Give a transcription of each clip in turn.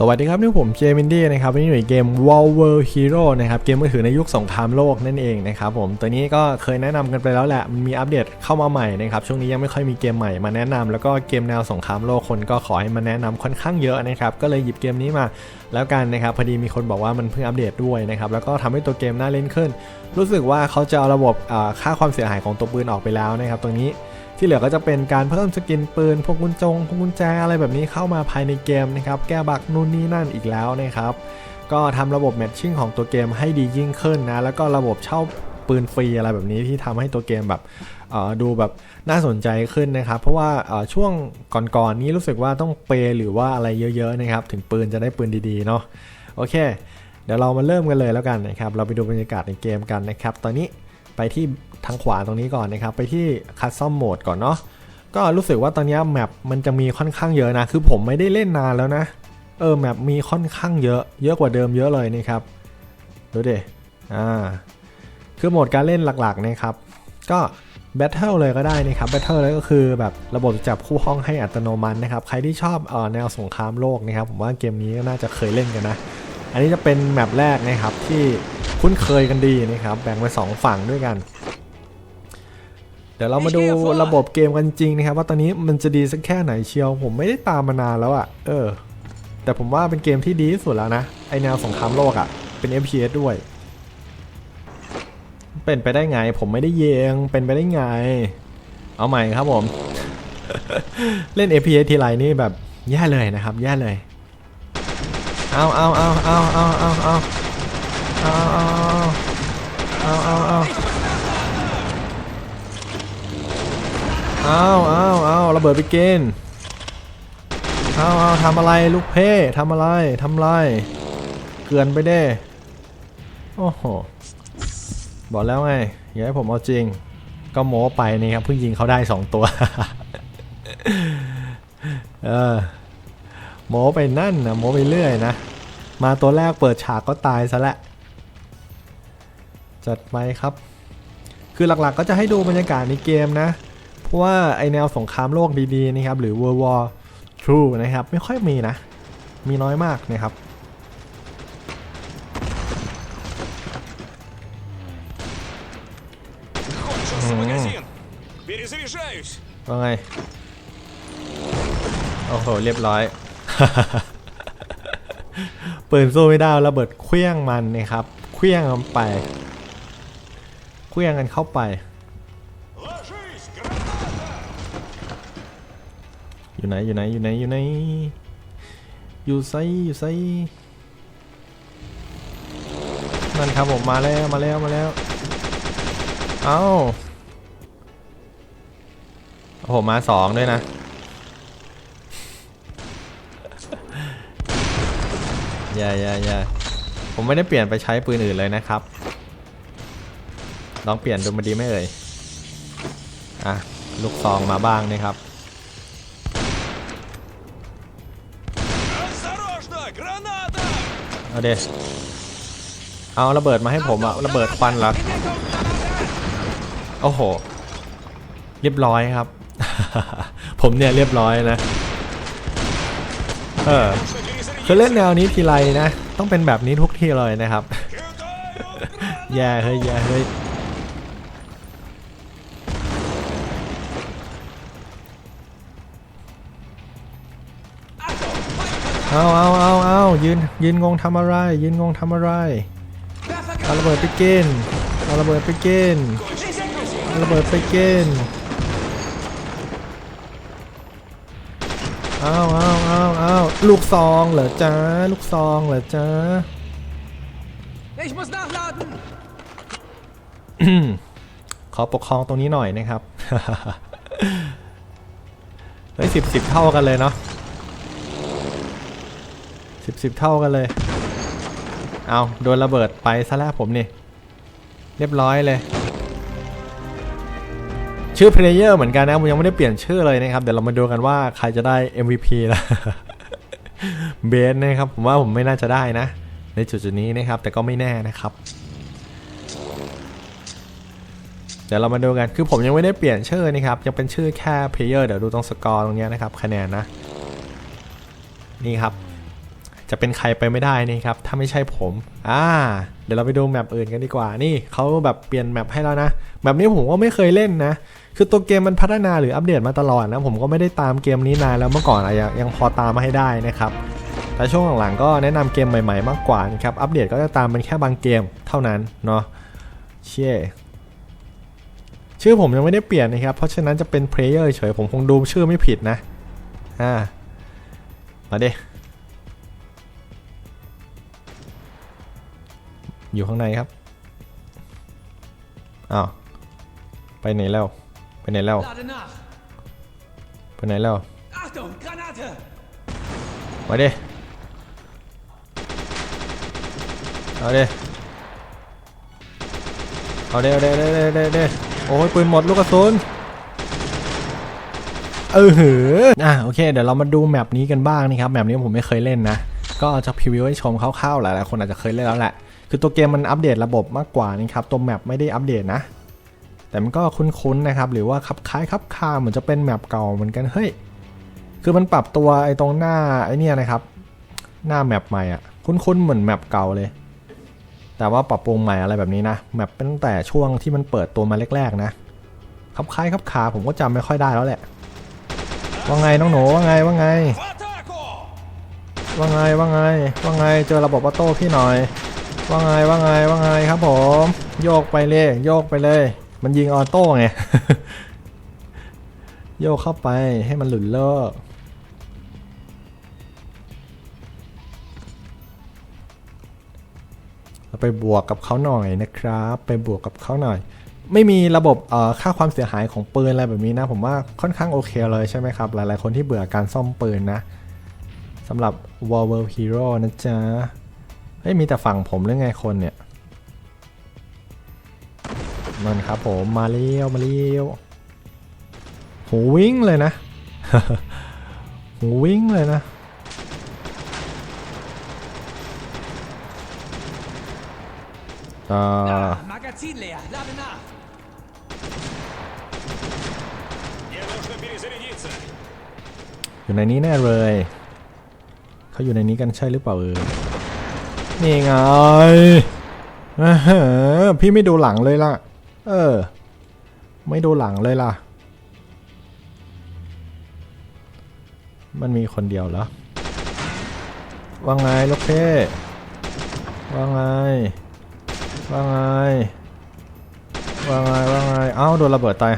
สวัสดีครับนี่ผมเจมินดี้นะครับวันนี้อยู่ในเกม Wall World Hero นะครับเกมมือถือในยุคสงครามโลกนั่นเองนะครับผมตัวนี้ก็เคยแนะนำกันไปแล้วแหละมันมีอัปเดตเข้ามาใหม่นะครับช่วงนี้ยังไม่ค่อยมีเกมใหม่มาแนะนำแล้วก็เกมแนวสงครามโลกคนก็ขอให้มาแนะนำค่อนข้างเยอะนะครับก็เลยหยิบเกมนี้มาแล้วกันนะครับพอดีมีคนบอกว่ามันเพิ่งอัปเดตด้วยนะครับแล้วก็ทำให้ตัวเกมน่าเล่นขึ้น รู้สึกว่าเขาจะเอาระบบค่าความเสียหายของตัวปืนออกไปแล้วนะครับตรงนี้ ที่เหลือก็จะเป็นการเพิ่มสกินปืน พวกกุญจงพวกกุญแจอะไรแบบนี้เข้ามาภายในเกมนะครับแก้บักนู่นนี่นั่นอีกแล้วนะครับก็ทำระบบแมทชิ่งของตัวเกมให้ดียิ่งขึ้นนะแล้วก็ระบบเช่าปืนฟรีอะไรแบบนี้ที่ทำให้ตัวเกมแบบดูแบบน่าสนใจขึ้นนะครับ เพราะว่าช่วงก่อนๆนี้รู้สึกว่าต้องเปหรือว่าอะไรเยอะๆนะครับ ถึงปืนจะได้ปืนดีๆเนาะโอเค เดี๋ยวเรามาเริ่มกันเลยแล้วกันนะครับ เราไปดูบรรยากาศในเกมกันนะครับ ตอนนี้ ไปที่ทางขวาตรงนี้ก่อนนะครับ ไปที่คัสซอมโหมดก่อนเนาะก็รู้สึกว่าตอนนี้แมปมันจะมีค่อนข้างเยอะนะ คือผมไม่ได้เล่นนานแล้วนะ เออแมปมีค่อนข้างเยอะ เยอะกว่าเดิมเยอะเลยนะครับ ดูดิอ่าคือโหมดการเล่นหลักๆนะครับ ก็แบทเทิลเลยก็ได้นะครับแบทเทิลเลยก็คือแบบระบบจับคู่ห้องให้อัตโนมัตินะครับ ใครที่ชอบเอ่อแนวสงครามโลกนะครับ ผมว่าเกมนี้ก็น่าจะเคยเล่นกันนะ อันนี้จะเป็นแมปแรกนะครับที่ คุ้นเคยกันดีนะครับ แบ่งเป็นสองฝั่งด้วยกัน เดี๋ยวเรามาดูระบบเกมกันจริงนะครับ ว่าตอนนี้มันจะดีสักแค่ไหนเชียว ผมไม่ได้ตามมานานแล้วอะ่ะ เออ แต่ผมว่าเป็นเกมที่ดีที่สุดแล้วนะ ไอแนวสงครามโลกอะ่ะ เป็น FPS ด้วย เป็นไปได้ไง ผมไม่ได้เยง เป็นไปได้ไง เอาใหม่ครับผม เล่น FPS ทีไรนี่แบบแย่เลยนะครับ แย่เลย เอาเอาเอาเอาเอาเอาเอา เอาเอาเอาเอาเอาเอาเอาเอาระเบิดไปเกินเอาเอาทำอะไรลูกเพ่ทำอะไรทำอะไรเกลือนไปเด้โอ้โหบอกแล้วไงอย่าให้ผมเอาจริง ก็โม้ไปนี่ครับเพิ่งยิงเขาได้สองตัวเออโมไปนั่นนะโมไปเรื่อยนะ มาตัวแรกเปิดฉากก็ตายซะและ จัดไปครับ คือหลักๆก็จะให้ดูบรรยากาศในเกมนะ เพราะว่าไอแนวสงครามโลกดีๆนะครับ หรือ World War true นะครับ ไม่ค่อยมีนะ มีน้อยมากนะครับว่าไง โอ้โห เรียบร้อยปืนสู้ไม่ได้ระเบิดเคลี้ยงมันนะครับเคลี้ยงมันไป พื่อนกันเข้าไป อยู่ไหนอยู่ไหนอยู่ไหนอยู่ไหนอยู่ไซอยู่ไซนั่นครับผมมาแล้วมาแล้วมาแล้วเอาโอ้โมาสองด้วยนะอย่าอย่าอย่าผมไม่ได้เปลี่ยนไปใช้ปืนอื่นเลยนะครับ ลองเปลี่ยนดูมาดีไม่เลยอะ ลูกซองมาบ้างนะครับ เอาเดเอาระเบิดมาให้ผมอะระเบิดควันเะรอ โอ้โห เรียบร้อยครับ ผมเนี่ยเรียบร้อยนะ เออคือเล่นแนวนี้ทีไรนะ ต้องเป็นแบบนี้ทุกทีเลยนะครับ แย่เฮ้ยแย่เฮ้ย เอาเอาเอาเอายืนยืนงงทำอะไร ยืนงงทำอะไรเอาระเบิดไปกินเอาระเบิดไปกินเอาระเบิดไปกินเอาเอาเอาเอาลูกซองเหรอจ๊ะลูกซองเหรอจ๊ะ Ich muss nachladen! ขอปกครองตรงนี้หน่อยนะครับเฮ้ยสิบสิบเท่ากันเลยเนาะ สิบสิบเท่ากันเลย เอาโดนระเบิดไปซะแล้วผมนี่ เรียบร้อยเลย ชื่อเพลเยอร์เหมือนกันนะผมยังไม่ได้เปลี่ยนชื่อเลยนะครับ เดี๋ยวเรามาดูกันว่าใครจะได้ MVP ล้วเบสนะครับ ผมว่าผมไม่น่าจะได้นะ ในจุดๆนี้นะครับ แต่ก็ไม่แน่นะครับ เดี๋ยวเรามาดูกันคือผมยังไม่ได้เปลี่ยนชื่อนะครับ ยังเป็นชื่อแค่ player เดี๋ยวดูตรงสกอร์ตรงนี้นะครับคะแนนนะนี่ครับ จะเป็นใครไปไม่ได้นี่ครับ ถ้าไม่ใช่ผม อ่า เดี๋ยวเราไปดูแมปอื่นกันดีกว่า นี่เขาแบบเปลี่ยนแมปให้แล้วนะแบบนี้ผมก็ไม่เคยเล่นนะ คือตัวเกมมันพัฒนาหรืออัปเดตมาตลอดนะ ผมก็ไม่ได้ตามเกมนี้นานแล้วเมื่อก่อนอะยังยังพอตามมาให้ได้นะครับ แต่ช่วงหลังๆก็แนะนำเกมใหม่ๆ มากกว่านะครับ อัปเดตก็จะตามเป็นแค่บางเกมเท่านั้นเนาะ เชี่ยชื่อผมยังไม่ได้เปลี่ยนนะครับ เพราะฉะนั้นจะเป็นเพลเยอร์เฉย ผมคงดูชื่อไม่ผิดนะ อ่า มาเด้ อยู่ข้างในครับอ้าวไปไหนแล้ว ไปไหนแล้ว Lade nach! ไปไหนแล้ว Achtung, Granate! มาดิเอาดิเอาเด้เอาเด้เอาเด้เอาเด้เอาเด้เอาเด้โอ้ยปืนหมดลูกกระสุนเออหืออะโอเค เดี๋ยวเรามาดูแมปนี้กันบ้างนะครับ แมปนี้ผมไม่เคยเล่นนะ ก็จะพรีวิวให้ชมคร่าวๆหลายๆคนอาจจะเคยเล่นแล้วแหละ คือตัวเกมมันอัปเดตระบบมากกว่านะครับตัวแมปไม่ได้อัปเดตนะ แต่มันก็คุ้นๆนะครับ หรือว่าคับคล้ายคับคาเหมือนจะเป็นแมปเก่าเหมือนกันเฮ้ยคือมันปรับตัวไอ้ตรงหน้าไอ้นี่นะครับ หน้าแมปใหม่อะคุ้นๆเหมือนแมปเก่าเลย แต่ว่าปรับปรุงใหม่อะไรแบบนี้นะแมปตั้งแต่ช่วงที่มันเปิดตัวมาแรกๆนะคับคล้ายคับคาผมก็จำไม่ค่อยได้แล้วแหละว่าไงน้องหนูว่าไงว่าไงว่าไงว่าไงว่าไงเจอระบบออโต้พี่หน่อย ว่าไงว่าไงว่าไงครับผม โยกไปเลยโยกไปเลย มันยิงออโต้ไง โยกเข้าไปให้มันหลุดเลิกเราไปบวกกับเขาหน่อยนะครับ ไปบวกกับเขาหน่อย ไม่มีระบบค่าความเสียหายของปืนอะไรแบบนี้นะ ผมว่าค่อนข้างโอเคเลยใช่ไหมครับ หลายๆคนที่เบื่อการซ่อมปืนนะสำหรับ War World Hero นะจ๊ะ ฮ้ยมีแต่ฝั่งผมหรือไงคนเนี่ยมันครับผมมาเรียวมาเรียวหูวิ่งเลยนะหูวิ่งเลยนะเอ่ออยู่ในนี้แน่เลย เขาอยู่ในนี้กันใช่หรือเปล่าเออ นี่ไงอ่าฮะพี่ไม่ดูหลังเลยล่ะ เออ ไม่ดูหลังเลยล่ะ มันมีคนเดียวเหรอ ว่าไงลูกเพ่ว่าไง ว่าไง ว่าไง ว่าไง เอ้าโดนระเบิดตาย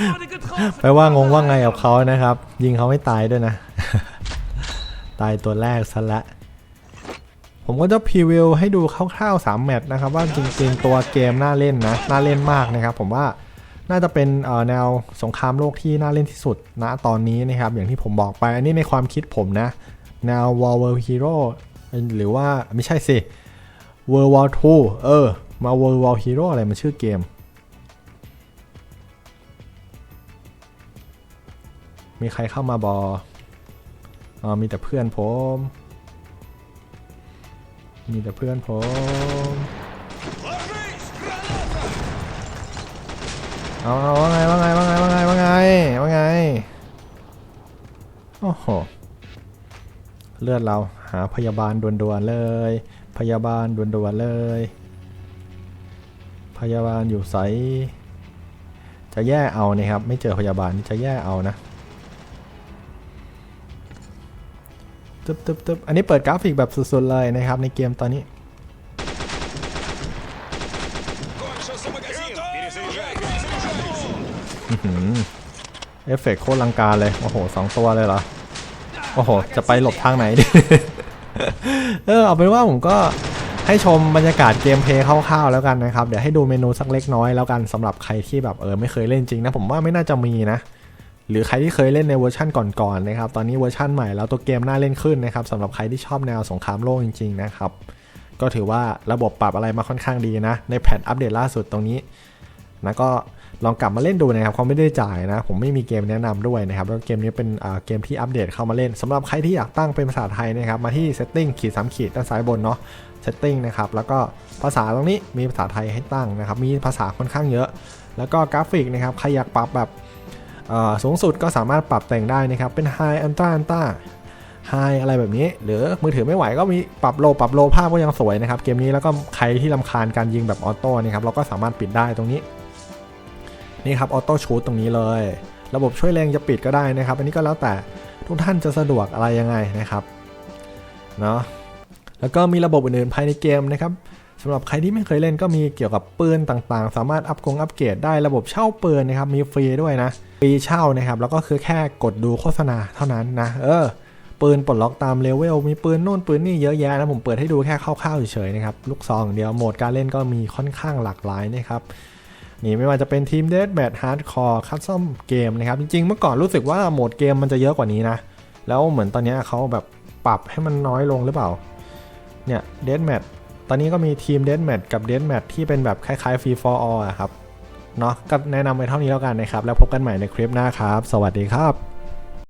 Wurde getroffen! แปลว่างงว่าไงกับเขานะครับ ยิงเขาไม่ตายด้วยนะ ตายตัวแรกซะละ ผมก็จะพรีวิวให้ดูคร่าวๆ3แมตช์นะครับว่าจริงๆตัวเกมน่าเล่นนะ น่าเล่นมากนะครับ ผมว่าน่าจะเป็นแนวสงครามโลกที่น่าเล่นที่สุดณตอนนี้นะครับ อย่างที่ผมบอกไป อันนี้ในความคิดผมนะ แนว War World Hero หรือว่าไม่ใช่สิ World War 2 เออ มา World War Hero อะไรมันชื่อเกม มีใครเข้ามาบอ อ๋อมีแต่เพื่อนผม มีแต่เพื่อนผมเอาเอาว่าไงว่าไงว่าไงว่าไงว่าไงว่าไงโอ้โหเลือดเราหาพยาบาลด่วนๆเลย พยาบาลด่วนๆเลย พยาบาลอยู่ใสจะแย่เอานะครับ ไม่เจอพยาบาลนี่จะแย่เอานะ ตึ๊บตึ๊บตึ๊บอันนี้เปิดกราฟิกแบบสุดๆเลยนะครับ ในเกมตอนนี้ Кончился магазин! Перезаряжай! Перезаряжаюсь! เอฟเฟกต์โคตรลังการเลย โอ้โหสองตัวเลยเหรอ โอ้โห จะไปหลบทางไหนดิ เออ เอาเป็นว่าผมก็ให้ชมบรรยากาศเกมเพลย์คร่าวๆแล้วกันนะครับ เดี๋ยวให้ดูเมนูสักเล็กน้อยแล้วกันสำหรับใครที่แบบเออไม่เคยเล่นจริงนะ ผมว่าไม่น่าจะมีนะ หรือใครที่เคยเล่นในเวอร์ชั่นก่อนๆนะครับ ตอนนี้เวอร์ชั่นใหม่แล้วตัวเกมน่าเล่นขึ้นนะครับสำหรับใครที่ชอบแนวสงครามโลกจริง ๆ นะครับ ก็ถือว่าระบบปรับอะไรมาค่อนข้างดีนะ ในแพทอัปเดตล่าสุดตรงนี้นะก็ลองกลับมาเล่นดูนะครับเขาไม่ได้จ่ายนะ ผมไม่มีเกมแนะนำด้วยนะครับ แล้วเกมนี้เป็นเกมที่อัปเดตเข้ามาเล่นสำหรับใครที่อยากตั้งเป็นภาษาไทยนะครับ มาที่ setting ขีดสามขีดด้านซ้ายบนเนาะ setting นะครับ แล้วก็ภาษาตรงนี้มีภาษาไทยให้ตั้งนะครับ มีภาษาค่อนข้างเยอะ แล้วก็กราฟิกนะครับ ใครอยากปรับแบบ สูงสุดก็สามารถปรับแต่งได้นะครับ เป็น high ultra ultra ไฮอะไรแบบนี้ หรือมือถือไม่ไหวก็มีปรับโลปรับโลภาพก็ยังสวยนะครับ เกมนี้แล้วก็ใครที่ลำคาญการยิงแบบออโต้นี่ครับเราก็สามารถปิดได้ตรงนี้ นี่ครับออโต้ชูตตรงนี้เลย ระบบช่วยแรงจะปิดก็ได้นะครับ อันนี้ก็แล้วแต่ทุกท่านจะสะดวกอะไรยังไงนะครับเนาะแล้วก็มีระบบอื่นๆภายในเกมนะครับ สำหรับใครที่ไม่เคยเล่นก็มีเกี่ยวกับปืนต่างๆ สามารถอัพกงอัปเกรดได้ระบบเช่าปืนนะครับมีฟรีด้วยนะฟรีเช่านะครับแล้วก็คือแค่กดดูโฆษณาเท่านั้นนะเออปืนปลดล็อกตามเลเวลมีปืนโน่นปืนนี่เยอะแยะนะผมเปิดให้ดูแค่คร่าวๆเฉยๆนะครับลูกซองเดียวโหมดการเล่นก็มีค่อนข้างหลากหลายนะครับนี่ไม่ว่าจะเป็นทีมเดสแมทฮาร์ดคอร์คัสซอมเกมนะครับจริงๆเมื่อก่อนรู้สึกว่าโหมดเกมมันจะเยอะกว่านี้นะแล้วเหมือนตอนนี้เขาแบบปรับให้มันน้อยลงหรือเปล่าเนี่ยเดสแมท ตอนนี้ก็มีทีมเดนแมทกับเดนแมทที่เป็นแบบคล้ายๆฟรีฟอร์ออะครับ เนาะก็แนะนำไปเท่านี้แล้วกันนะครับ แล้วพบกันใหม่ในคลิปหน้าครับ สวัสดีครับ